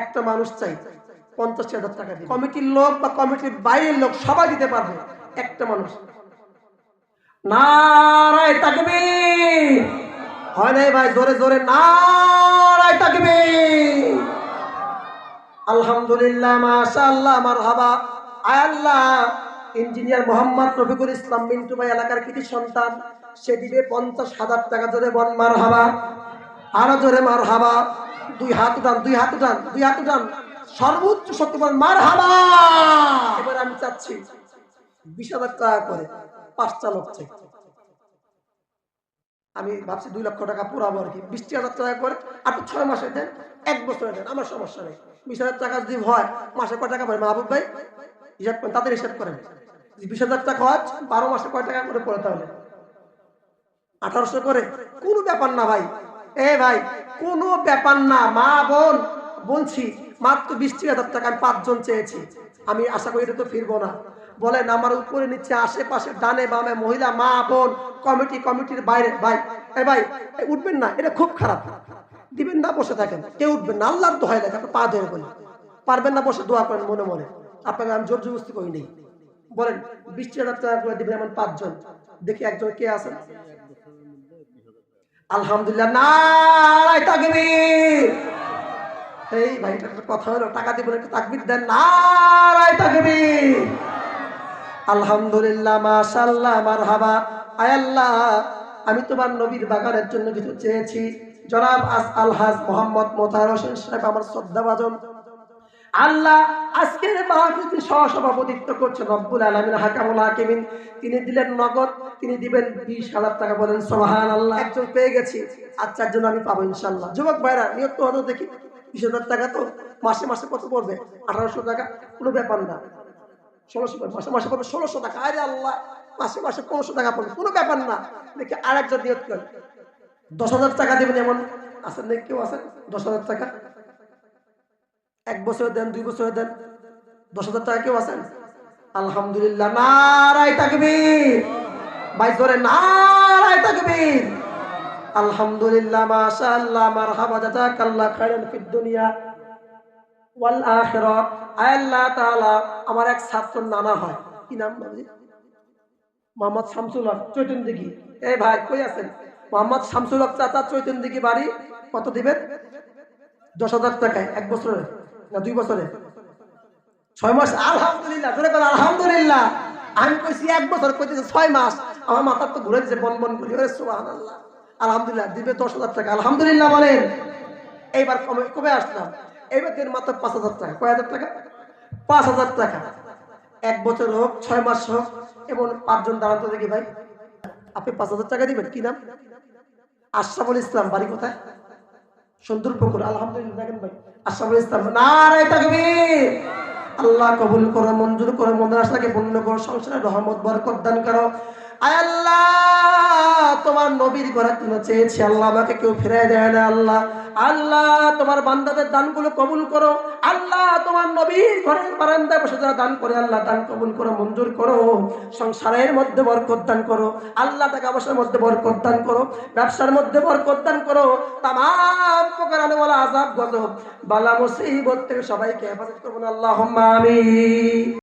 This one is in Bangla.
একটা মানুষ চাই, পঞ্চাশ হাজার টাকা কমিটির লোক বা কমিটির বাইরের লোক সবাই দিতে পারবে, একটা মানুষ। নারায় তাকবি হয় নাই ভাই, জোরে জোরে, নারায় তাকবি আলহামদুলিল্লাহ, মাশাআল্লাহ, মারহাবা। আয় আল্লাহ, ইঞ্জিনিয়ার মোহাম্মদ রফিকুল ইসলাম মিন্টু ভাই এলাকার কৃতি সন্তান, সে দিবে পঞ্চাশ হাজার টাকা, জোরে বন মার হাবা আরও জোরে মার হাবা দুই হাত উঠান, দুই হাত উঠান, দুই হাত উঠান। সর্বোচ্চ শক্তি বল মার হাবা এবার আমি চাচ্ছি বিশ হাজার টাকা করে পাঁচটা লোক চাই আমি ভাবছি দুই লক্ষ টাকা পুরাবো আর কি। বিশ হাজার টাকা করে আপনি ছয় মাসে দেন, এক বছরে দেন, আমার সমস্যা নেই। বিশ হাজার টাকা যদি হয়, মাসে কয় টাকা পড়ে মাহবুব ভাই? হিসাব করেন, তাদের হিসাব করেন। বিশ হাজার টাকা হয়, বারো মাসে কয় টাকা করে পড়ে তাহলে? আঠারোশো করে? কোনো ব্যাপার না ভাই। এ ভাই, কোনো ব্যাপার না, মা, বোন, বলছি, মাত্র বিশ হাজার টাকা আমি পাঁচজন চেয়েছি। আমি আশা করি এটা তো ফিরবো না। বলেন, আমার উপরে নিচে আশেপাশে ডানে বামে মহিলা, মা, বোন, কমিটি, কমিটির বাইরে, ভাই, এ ভাই উঠবেন না, এটা খুব খারাপ। দিবেন না, বসে থাকেন, কেউ উঠবেন না, আল্লাহর দোহাই লাগে আপনি পা ধরে বলি। পারবেন না, বসে দোয়া করেন মনে মনে। আপনাকে আমি জোর জবস্তি করি নেই বলেন, বিশ হাজার টাকা করে দিবেন এমন পাঁচজন। দেখি একজন কে আছেন। আলহামদুলিল্লাহ, নারায় তাকবীর। এই ভাইটার কথা হলো, টাকা দিব একটু তাকবীর দেন। নারায় তাকবীর। আলহামদুলিল্লাহ, মাশাআল্লাহ, মারহাবা। আয় আল্লাহ, আমি তোমার নবীর বাগানের জন্য কিছু চেয়েছি। জনাব আস আলহাজ মোহাম্মদ মোতাহার হোসেন সাহেব, আমার শ্রদ্ধাভাজন আল্লাহ আজকের মাহফিলটি সহসভাপতিত্ব করছেন রব্বুল আলমিন, হাকামুল হাকিমিন। তিনি দিলেন নগদ, তিনি দিবেন বিশ হাজার টাকা বলেন সোহান আল্লাহ একজন পেয়ে গেছি, আর চারজন আমি পাবো ইনশাল্লাহ যুবক ভাইরা নিয়োগ তো হতো দেখি, বিশ হাজার টাকা তো মাসে মাসে কত পড়বে? আঠারোশো টাকা, কোনো ব্যাপার না। ষোলোশো মাসে মাসে পড়বে ষোলোশো টাকা। আরে আল্লাহ, মাসে মাসে পনেরোশো টাকা পড়বে, কোনো ব্যাপার না। দেখি আর একজন নিয়োগ করেন দশ হাজার টাকা দেবেন এমন নাকি কেউ আছেন? দশ হাজার টাকা? এক বছর দেন, দুই বছর দেন, দশ হাজার টাকা কেউ আছেন? আলহামদুলিল্লাহ, নারায় তাকবীর। ভাই, জোরে, নারায় তাকবীর। আলহামদুলিল্লাহ মারহাবা ফিদ দুনিয়া ওয়াল আল্লাহ তাআলা, আমার এক ছাত্র নানা হয়। কি নাম বাবুজি? মোহাম্মদ শামসুল হক চৈতন্য দিঘি ভাই, কই আছেন? মোহাম্মদ শামসুল হক চাচা চৈতন্য দিঘি বাড়ি কত দিবেন? দশ হাজার টাকায়, এক বছরে না, দুই বছরে। ছয় মাস, আলহামদুলিল্লাহ আলহামদুলিল্লাহ। আমি কইছি এক বছর, কইতেছে ছয় মাস। আমার মাথার তো ঘুরে দিচ্ছে বন বন করি। আলহামদুলিল্লাহ, দিবে দশ হাজার টাকা। আলহামদুলিল্লাহ বলেন। এইবার কমে কবে আসলাম। এইবার দিন মাত্র পাঁচ হাজার টাকা। কয় হাজার টাকা? পাঁচ হাজার টাকা। এক বছর হোক, ছয় মাস হোক, এবং পাঁচজন দাঁড়াতে দেখি ভাই। আপনি পাঁচ হাজার টাকা দিবেন, কি নাম? আশরাফুল ইসলাম, বাড়ি কোথায়? সুন্দর পুকুর, আলহামদুলিল্লাহ আল্লাহ কবুল করো, মঞ্জুর করো মদ্রাসাকে পূর্ণ করো, সংসারে রহমত, বরকত দান করো। আল্লাহ, তোমার নবীর ঘরের জন্য চেয়েছি আল্লাহ, আমাকে কেউ ফিরাই দেয় না, আল্লাহ। আল্লাহ, তোমার বান্দাদের দানগুলো কবুল করো। আল্লাহ, তোমার নবীর ঘরের বারান্দায় বসে যারা দান করে, আল্লাহ, দান কবুল করো, মঞ্জুর করো। সংসারের মধ্যে বরকত দান করো। আল্লাহ, টাকা পয়সার মধ্যে বরকত দান করো। ব্যবসার মধ্যে বরকত দান করো। তাম প্রকার আলওয়ালা আজাব গজব, বালা, মুসিবত থেকে সবাইকে হেফাজত করব আল্লাহ আমি